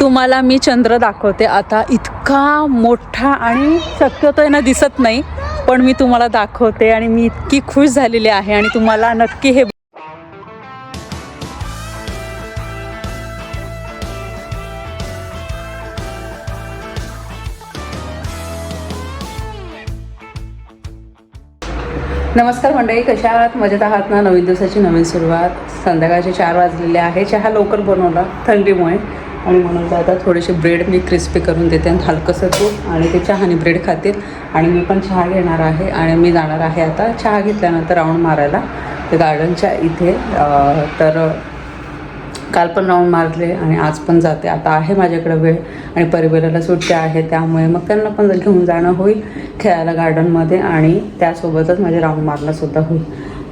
तुम्हाला मी चंद्र दाखवते. आता इतका मोठा आणि शक्यतो यांना दिसत नाही पण मी तुम्हाला दाखवते आणि मी इतकी खुश झालेली आहे आणि तुम्हाला नक्की हे नमस्कार मंडळी कशा आहात? मजेत आहात ना? नवीन दिवसाची नवीन सुरुवात. संध्याकाळचे चार वाजलेले आहे. चहा लवकर बनवला थंडीमुळे. आणि म्हणून तर आता थोडेसे ब्रेड मी क्रिस्पी करून देते आणि हलकंसं तूप आणि ते चहाने ब्रेड खातील. आणि मी पण चहा घेणार आहे आणि मी जाणार आहे आता चहा घेतल्यानंतर राऊंड मारायला. ते गार्डनच्या इथे तर काल पण राऊंड मारले आणि आज पण जाते. आता आहे माझ्याकडे वेळ आणि परिवाराला सुट्ट्या आहे त्यामुळे मग त्यांना पण घेऊन जाणं होईल खेळायला गार्डनमध्ये आणि त्यासोबतच माझे राऊंड मारणंसुद्धा होईल.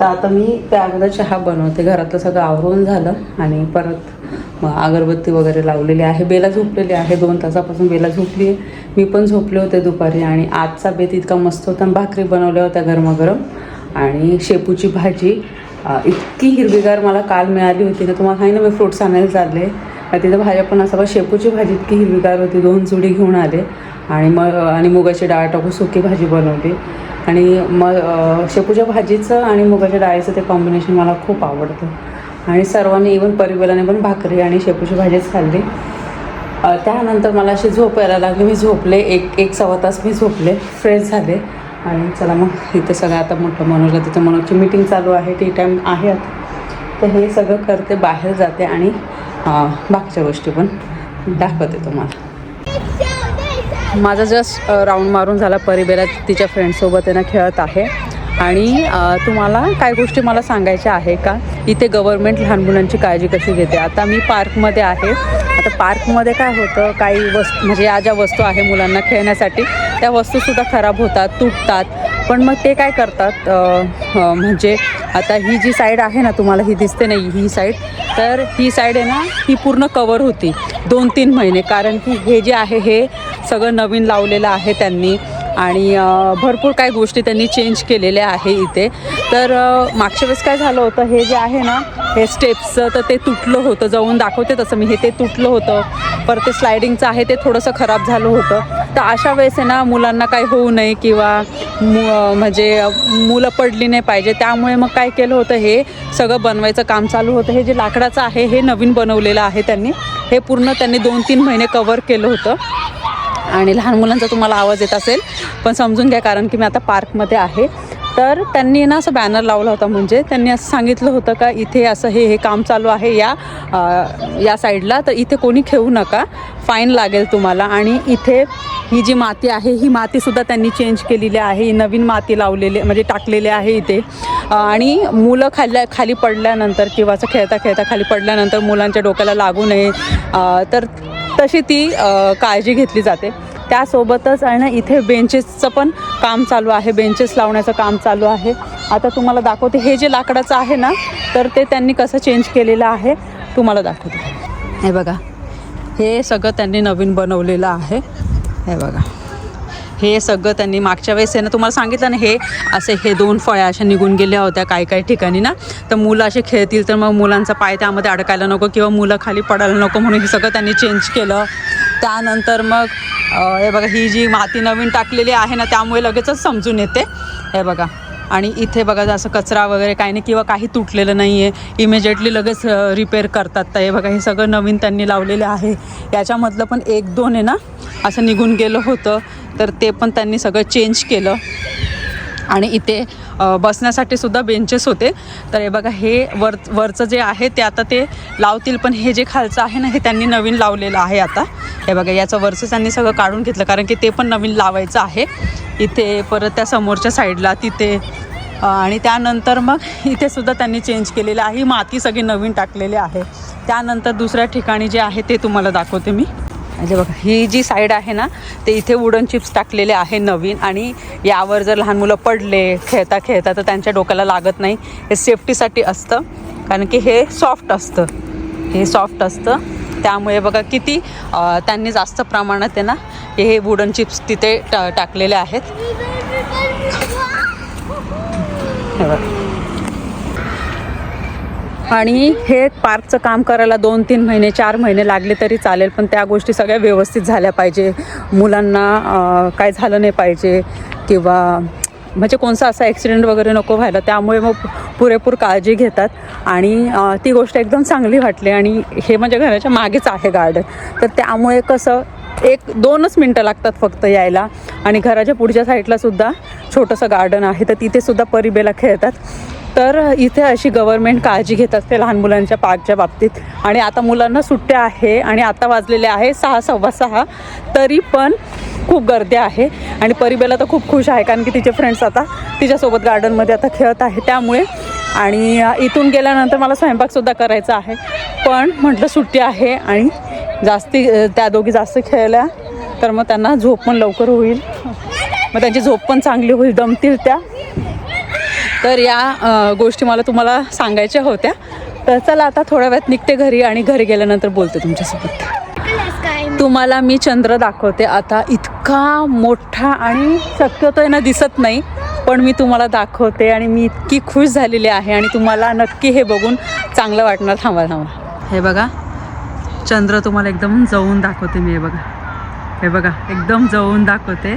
तर आता मी त्या अगोदर चहा बनवते. घरातलं सगळं आवरून झालं आणि परत मग अगरबत्ती वगैरे लावलेली आहे. बेला झोपलेली आहे. दोन तासापासून बेला झोपली आहे. मी पण झोपले होते दुपारी आणि आजचा बेत इतका मस्त होता. आणि भाकरी बनवल्या होत्या गरमागरम. आणि शेपूची भाजी. इतकी हिरवीगार मला काल मिळाली होती. ना तुम्हाला सांगितलं मी फ्रुट्स आणायला चालले. तिथं भाज्या पण असं शेपूची भाजी इतकी हिरवीगार होती. दोन चुडी घेऊन आले. आणि मग आणि मुगाची डाळ टाकून सुकी भाजी बनवली. आणि मग शेपूच्या भाजीचं आणि मुगाच्या डाळीचं ते कॉम्बिनेशन मला खूप आवडतं. आणि सर्वांनी इवन परिवाराने पण भाकरी आणि शेपूची भाजीच खाल्ली. त्यानंतर मला अशी झोप यायला लागली. मी झोपले. एक एक सव्वा तास मी झोपले. फ्रेश झाले. आणि चला मग इथे सगळं आता मोठं मनोजला तिथं मनोजची मीटिंग चालू आहे. टी टाईम आहे आता. तर हे सगळं करते बाहेर जाते आणि बाकीच्या गोष्टी पण दाखवते तुम्हाला. माझा जस्ट राऊंड मारून झाला परिबेला. तिच्या फ्रेंडसोबत आहे ना खेळत आहे. आणि तुम्हाला काय गोष्टी मला सांगायच्या आहे का? इथे गव्हर्मेंट लहान मुलांची काळजी कशी घेते? आता मी पार्कमध्ये आहे. आता पार्कमध्ये काय होतं? काही वस्तू म्हणजे या ज्या वस्तू आहे मुलांना खेळण्यासाठी त्या वस्तूसुद्धा खराब होतात तुटतात. पण मग ते काय करतात? म्हणजे आता ही जी साईड आहे ना तुम्हाला ही दिसते नाही ही साईड तर ही साईड आहे ना ही पूर्ण कवर होती. दोन तीन महिने. कारण की हे जे आहे हे सगळं नवीन लावलेलं आहे त्यांनी. आणि भरपूर काही गोष्टी त्यांनी चेंज केलेल्या आहे इथे. तर मागच्या वेळेस काय झालं होतं हे जे आहे ना हे स्टेप्सचं तर ते तुटलं होतं. जाऊन दाखवते तसं मी. हे ते तुटलं होतं. परत ते स्लायडिंगचं आहे ते थोडंसं खराब झालं होतं. तर अशा वेळेस आहे ना मुलांना काही होऊ नये किंवा मु म्हणजे मुलं पडली नाही पाहिजे. त्यामुळे मग काय केलं होतं हे सगळं बनवायचं काम चालू होतं. हे जे लाकडाचं आहे हे नवीन बनवलेलं आहे त्यांनी. हे पूर्ण त्यांनी दोन तीन महिने कवर केलं होतं. आणि लहान मुलांचा तुम्हाला आवाज येत असेल पण समजून घ्या कारण की मी आता पार्कमध्ये आहे. तर त्यांनी ना असं बॅनर लावला होता म्हणजे त्यांनी असं सांगितलं होतं का इथे असं हे हे काम चालू आहे या आ, या साईडला तर इथे कोणी खेळू नका फाईन लागेल तुम्हाला. आणि इथे ही जी माती आहे ही मातीसुद्धा त्यांनी चेंज केलेली आहे. नवीन माती लावलेली म्हणजे टाकलेली आहे इथे. आणि मुलं खाल्ल्या खाली पडल्यानंतर किंवा असं खेळता खेळता खाली पडल्यानंतर मुलांच्या डोक्याला लागू नये. तर तशी ती काळजी घेतली जाते. त्यासोबतच आहे ना इथे बेंचेसचं पण काम चालू आहे. बेंचेस लावण्याचं काम चालू आहे. आता तुम्हाला दाखवते हे जे लाकडाचं आहे ना तर ते त्यांनी कसं चेंज केलेलं आहे तुम्हाला दाखवते. हे बघा हे सगळं त्यांनी नवीन बनवलेलं आहे. हे बघा. हे सगळं त्यांनी मागच्या वेळेस आहे ना तुम्हाला सांगितलं ना हे असे हे दोन फळ्या अशा निघून गेल्या होत्या काही काही ठिकाणी ना. तर मुलं असे खेळतील तर मग मुलांचा पाय त्यामध्ये अडकायला नको किंवा मुलं खाली पडायला नको म्हणून हे सगळं त्यांनी चेंज केलं. त्यानंतर मग हे बघा ही जी माती नवीन टाकलेली आहे ना त्यामुळे लगेचच समजून येते. हे बघा. आणि इथे बघा असं कचरा वगैरे काही नाही किंवा काही तुटलेलं नाही आहे इमिजिएटली लगेच रिपेअर करतात. तर हे बघा हे सगळं नवीन त्यांनी लावलेलं आहे. याच्यामधलं पण एक दोन आहे ना असं निघून गेलं होतं. तर ते पण त्यांनी सगळं चेंज केलं. आणि इथे बसण्यासाठी सुद्धा बेंचेस होते. तर हे बघा हे वर वरचं जे आहे ते आता ते लावतील पण हे जे खालचं आहे ना हे त्यांनी नवीन लावलेलं आहे आता. हे बघा याचं वरचं त्यांनी सगळं काढून घेतलं कारण की ते पण नवीन लावायचं आहे. इथे परत त्या समोरच्या साईडला तिथे आणि त्यानंतर मग इथे सुद्धा त्यांनी चेंज केलेलं आहे. माती सगळी नवीन टाकलेली आहे. त्यानंतर दुसऱ्या ठिकाणी जे आहे ते तुम्हाला दाखवते मी. म्हणजे बघा ही जी साईड आहे ना ते इथे वुडन चिप्स टाकलेले आहे नवीन आणि यावर जर लहान मुलं पडले खेळता खेळता तर त्यांच्या डोक्याला लागत नाही. हे सेफ्टीसाठी असतं कारण की हे सॉफ्ट असतं. हे सॉफ्ट असतं. त्यामुळे बघा किती त्यांनी जास्त प्रमाणात आहे ना हे वुडन चिप्स तिथे टा टाकलेले आहेत. आणि हे पार्कचं काम करायला दोन तीन महिने चार महिने लागले तरी चालेल पण त्या गोष्टी सगळ्या व्यवस्थित झाल्या पाहिजे. मुलांना काय झालं नाही पाहिजे किंवा म्हणजे कोणता असा ॲक्सिडेंट वगैरे नको व्हायला त्यामुळे मग पुरेपूर काळजी घेतात. आणि ती गोष्ट एकदम चांगली वाटली आणि हे म्हणजे घराच्या मागेच आहे गार्डन. तर त्यामुळे कसं एक दोनच मिनटं लागतात फक्त यायला. आणि घराच्या पुढच्या साईडला सुद्धा छोटंसं गार्डन आहे तर तिथे सुद्धा परिबेला खेळतात. तर इथे अशी गव्हर्मेंट काळजी घेत असते लहान मुलांच्या पार्कच्या बाबतीत. आणि आता मुलांना सुट्ट्या आहे आणि आता वाजलेले आहे सहा सव्वा सहा तरी पण खूप गर्दी आहे. आणि परिबेला तर खूप खुश आहे कारण की तिचे फ्रेंड्स आता तिच्यासोबत गार्डनमध्ये आता खेळत आहे त्यामुळे. आणि इथून गेल्यानंतर मला स्वयंपाकसुद्धा करायचा आहे. पण म्हटलं सुट्टी आहे आणि जास्ती त्या दोघी जास्त खेळल्या तर मग त्यांना झोप पण लवकर होईल. मग त्यांची झोप पण चांगली होईल दमतील त्या. तर या गोष्टी मला तुम्हाला सांगायच्या होत्या. तर चला आता थोड्या वेळात निघते घरी आणि घरी गेल्यानंतर बोलते तुमच्यासोबत. तुम्हाला मी चंद्र दाखवते. आता इतका मोठा आणि शक्यतो आहे ना दिसत नाही पण मी तुम्हाला दाखवते आणि मी इतकी खुश झालेली आहे आणि तुम्हाला नक्की हे बघून चांगलं वाटणार. थांबा थांबा. हे बघा चंद्र तुम्हाला एकदम जवळून दाखवते मी हे बघा. हे बघा एकदम जवळून दाखवते.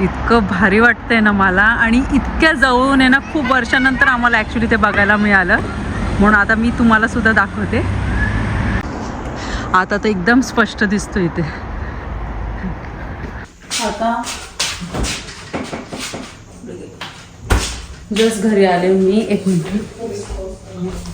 इतकं भारी वाटतंय ना मला. आणि इतक्या जवळून आहे ना खूप वर्षानंतर आम्हाला ॲक्च्युली ते बघायला मिळालं. म्हणून आता मी तुम्हाला सुद्धा दाखवते. आता तर एकदम स्पष्ट दिसतो इथे. आता जस्ट घरी आले मी एक मिनिट.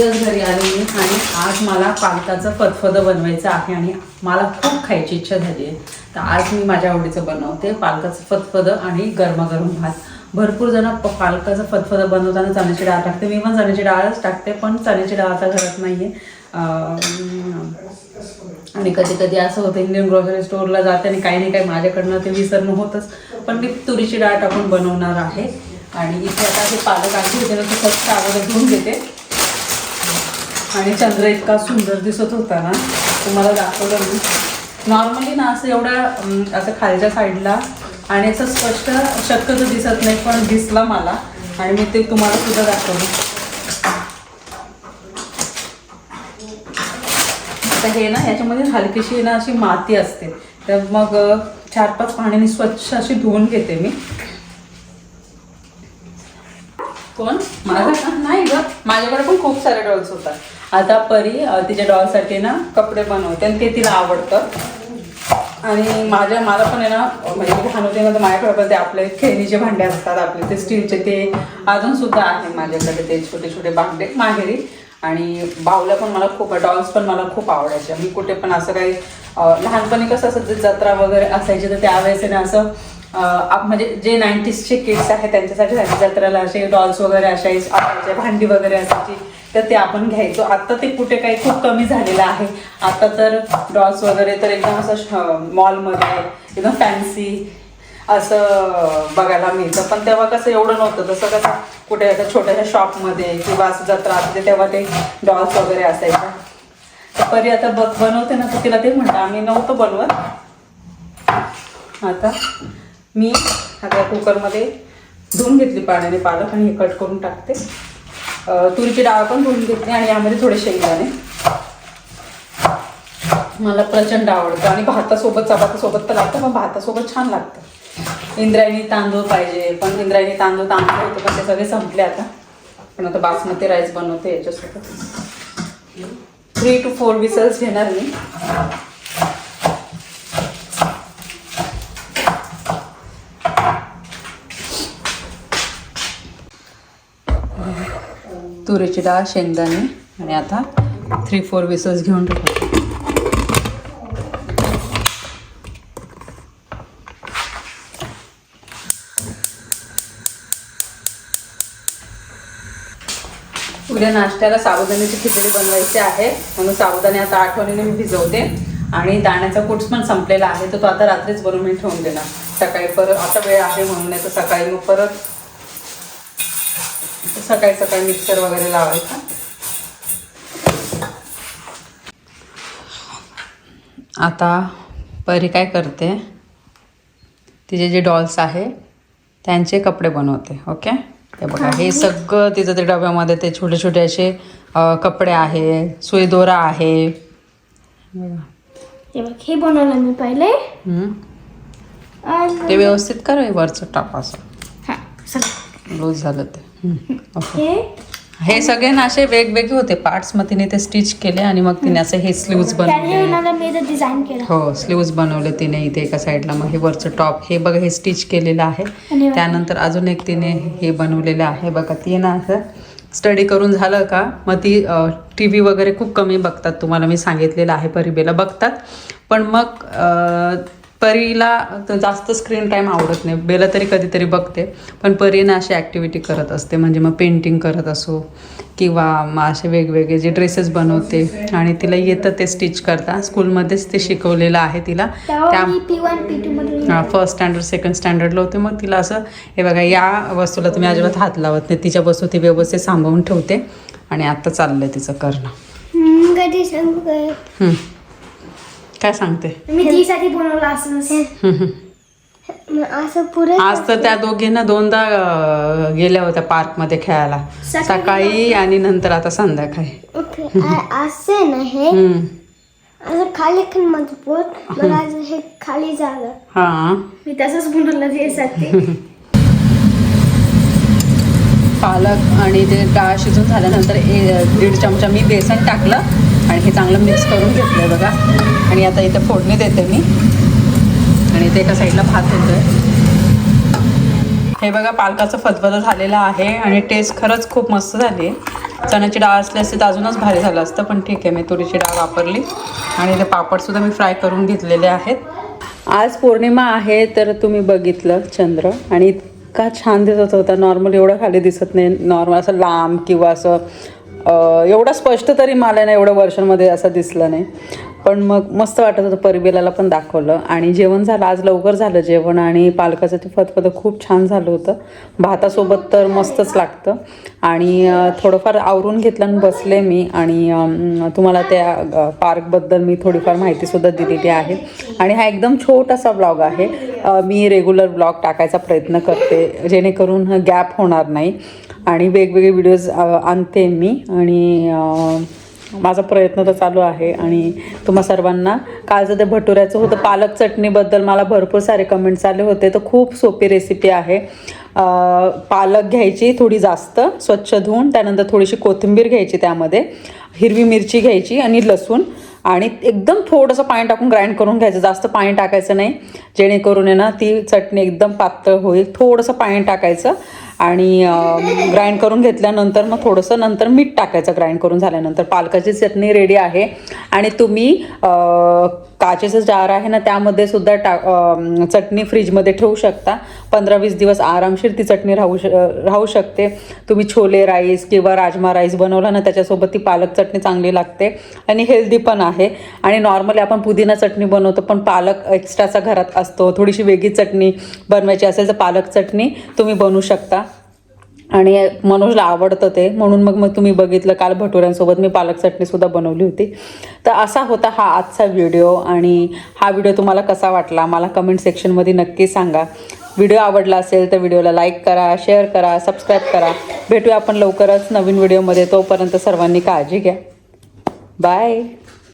जस्ट घरी आले मी आणि आज मला पालकाचं फदफदं बनवायचं आहे आणि मला खूप खायची इच्छा झाली आहे तर आज मी माझ्या आवडीचं बनवते पालकाचं फदफदं आणि गरमागरम भात. भरपूर जण प- पालकाचं फदफदं बनवताना चण्याची डाळ टाकते. मी पण चण्याची डाळच टाकते पण चण्याची डाळ आता घरात नाही आहे आणि कधी कधी असं होतं इंडियन ग्रॉसरी स्टोअरला जाते आणि काही नाही काही माझ्याकडनं ते विसरणं होतंच. पण मी तुरीची डाळ टाकून बनवणार आहे. आणि इथे आता हे पालक आणखी होते ना ते स्वच्छ अगोदर धुवून घेते. आणि चंद्र इतका सुंदर दिसत होता ना तुम्हाला दाखवलं मी. नॉर्मली ना असं एवढ्या असं खालच्या साईडला आणि असं स्पष्ट शक्यतो दिसत नाही पण दिसला मला आणि मी ते तुम्हाला सुद्धा दाखवलं तर हे ना याच्यामध्ये हलकीशी ना अशी माती असते. तर मग चार पाच पाण्याने स्वच्छ अशी धुवून घेते मी. कोण? माझा नाही ग. माझ्याकडे पण खूप सारे डॉल्स होतात. आता परी तिच्या डॉलसाठी ना कपडे बनवते आणि ते तिला आवडतं. आणि माझ्या मला पण आहे ना म्हणजे लहान होते ना तर माझ्याकडे पण ते आपले खेळणीचे भांडे असतात आपले ते स्टीलचे ते अजून सुद्धा आहे माझ्याकडे ते छोटे छोटे भांडे माहेरी. आणि बाहुल्या पण मला खूप डॉल्स पण मला खूप आवडायच्या मी कुठे पण असं काही लहानपणी कसं असं जत्रा वगैरे असायची तर त्यावेळेस आहे ना असं म्हणजे जे नाईन्टीजचे किड्स आहेत त्यांच्यासाठी जत्राला जत्रेला असे डॉल्स वगैरे असायचे असायचे भांडी वगैरे असायची तर ते आपण घ्यायचो. आता ते कुठे काही खूप कमी झालेलं आहे. आता तर डॉल्स वगैरे तर एकदम असं मॉलमध्ये एकदम फॅन्सी असं बघायला मिळतं. पण तेव्हा कसं एवढं नव्हतं. तसं कसं कुठे आता छोट्याशा शॉपमध्ये किंवा असं जत्रा असते तेव्हा ते डॉल्स वगैरे असायचं. तर परी आता बघ बनवते ना तर तिला ते म्हणतं आम्ही नव्हतं बनवत. आता मी आता कुकरमध्ये धुवून घेतली पाण्याने पालक आणि हे कट करून टाकते. तुरीची डाळ पण धुवून घेतली आणि यामध्ये थोडे शेंगदाणे. मला प्रचंड आवडतं आणि भातासोबत चपातीसोबत तर लागतं पण भातासोबत छान लागतं. इंद्रायणी तांदूळ पाहिजे पण इंद्रायणी तांदूळ तांदूळ होते पण ते सगळे संपले आता. पण आता बासमती राईस बनवते याच्यासोबत. थ्री टू फोर विसल्स घेणार मी. तुरीची डाळ शेंगदाणे आणि आता थ्री फोर विसल्स घेऊन टाकू उद्या नाश्त्याला साबुदाण्याची खिचडी बनवायची आहे. म्हणून साबुदाणे आता आठवणीने मी भिजवते. आणि दाण्याचा कुट्स पण संपलेला आहे तर तो आता रात्रीच बनवून मी ठेवून देणार. सकाळी परत आता वेळ आहे म्हणून नाही तर सकाळी मग परत सकाळी सकाळी मिक्सर वगैरे लावायचा. आता परी काय करते? तिचे जे डॉल्स आहे त्यांचे कपडे बनवते ओके हे बघा हे सगळं तिचं ते डब्यामध्ये ते छोटे छोटे असे कपडे आहे सुईदोरा आहे. बघा. हे बनवलं मी पहिले. ते व्यवस्थित कर वरचं टाप असं. हा चला. लूज झालं ते. हे? हे सगळे ना असे वेगवेगळे होते. पार्ट्स मग तिने ते स्टिच केले आणि मग तिने असं हे स्लीव्ज बनवले. मला मी डिझाईन केलं. हो स्लीव्ज बनवले तिने इथे एका साईडला मग हे वरचं टॉप हे बघा हे स्टिच केलेलं आहे. त्यानंतर अजून एक तिने हे बनवलेलं आहे. बघा ती ना असं स्टडी करून झालं का मग ती टी व्ही वगैरे खूप कमी बघतात. तुम्हाला मी सांगितलेलं आहे परिबेला बघतात. पण मग परीला जास्त स्क्रीन टाईम आवडत नाही. बेला तरी कधीतरी बघते. पण परीनं अशी ॲक्टिव्हिटी करत असते. म्हणजे मग पेंटिंग करत असो किंवा मग असे वेगवेगळे जे ड्रेसेस बनवते आणि तिला येतं ते स्टिच करता. स्कूलमध्येच ते शिकवलेलं आहे तिला. त्या फर्स्ट स्टँडर्ड सेकंड स्टँडर्डला होते. मग तिला असं हे बघा या वस्तूला तुम्ही अजिबात हात लावत नाही. तिच्या वस्तू ती व्यवस्थित सांभाळून ठेवते. आणि आता चाललंय तिचं करणं. कधी सांगू काय? सांगते? मी तीसाठी बनवलं असं आज तर त्या दोघींना दोनदा गेल्या होत्या पार्कमध्ये खेळायला. सकाळी आणि नंतर आता संध्याकाळी. असे ना हे. असं खाली खाली मजबूत मला आज हे खाली झालं. हा. मी तसंच बनवलं त्यासाठी पालक आणि ते डाळ शिजून झाल्यानंतर दीड चमचा मी बेसन टाकलं. आणि हे चांगलं मिक्स करून घेतलं आहे बघा. आणि आता इथं फोडणी देते मी. आणि इथे एका साईडला भात होतोय. हे बघा पालकाचं फतफद झालेलं आहे आणि टेस्ट खरंच खूप मस्त झाली. आहे चण्याची डाळ असली असते तर अजूनच भारी झालं असतं पण ठीक आहे मी तुरीची डाळ वापरली. आणि ते पापडसुद्धा मी फ्राय करून घेतलेले आहेत. आज पौर्णिमा आहे तर तुम्ही बघितलं चंद्र. आणि इतका छान दिसत होता. नॉर्मल एवढं खाली दिसत नाही. नॉर्मल असं लांब किंवा असं एवढं स्पष्ट तरी मला ना एवढ्या वर्षांमध्ये असं दिसलं नाही. पण मग मस्त वाटत होतं परिबेलाला पण दाखवलं. आणि जेवण झालं आज लवकर झालं जेवण आणि पालकाचं ते फतफत खूप छान झालं होतं. भातासोबत तर मस्तच लागतं. आणि थोडंफार आवरून घेतलं आणि बसले मी आणि तुम्हाला त्या पार्कबद्दल मी थोडीफार माहितीसुद्धा दिलेली आहे. आणि हा एकदम छोटासा ब्लॉग आहे. मी रेग्युलर ब्लॉग टाकायचा प्रयत्न करते जेणेकरून गॅप होणार नाही. आणि वेगवेगळे व्हिडिओज आणते मी. आणि माझा प्रयत्न तर चालू आहे आणि तुम्हा सर्वांना कालचं ते भटुऱ्याचं होतं पालक चटणीबद्दल मला भरपूर सारे कमेंट्स आले होते. तर खूप सोपी रेसिपी आहे. पालक घ्यायची थोडी जास्त स्वच्छ धुवून त्यानंतर थोडीशी कोथिंबीर घ्यायची त्यामध्ये हिरवी मिरची घ्यायची आणि लसूण आणि एकदम थोडंसं पाणी टाकून ग्राइंड करून घ्यायचं. जास्त पाणी टाकायचं नाही. जेणेकरून आहे ना ती चटणी एकदम पातळ होईल. थोडंसं पाणी टाकायचं आणि ग्राइंड करून घेतल्यानंतर मग थोडंसं नंतर मीठ टाकायचं ग्राइंड करून झाल्यानंतर. पालकाची चटणी रेडी आहे. आणि तुम्ही काचेचं जार आहे ना त्यामध्ये सुद्धा टा चटणी फ्रीजमध्ये ठेवू शकता. पंधरा वीस दिवस आरामशीर ती चटणी राहू श राहू शकते. तुम्ही छोले राईस किंवा राजमा राईस बनवला ना त्याच्यासोबत ती पालक चटणी चांगली लागते. आणि हेल्दी पण आहे. आणि नॉर्मली आपण पुदिना चटणी बनवतो पण पालक एक्स्ट्राचा घरात असतो. थोडीशी वेगळी चटणी बनवायची असेल तर पालक चटणी तुम्ही बनवू शकता. आणि मनोजला आवडतं ते. म्हणून मग मग तुम्ही बघितलं काल भटुऱ्यांसोबत. मी पालक चटणीसुद्धा बनवली होती. तर असा होता हा आजचा व्हिडिओ. आणि हा व्हिडिओ तुम्हाला कसा वाटला? मला कमेंट सेक्शनमध्ये नक्की सांगा. व्हिडिओ आवडला असेल तर व्हिडिओला लाईक करा शेअर करा सबस्क्राईब करा. भेटूया आपण लवकरच नवीन व्हिडिओमध्ये. तोपर्यंत सर्वांनी काळजी घ्या. बाय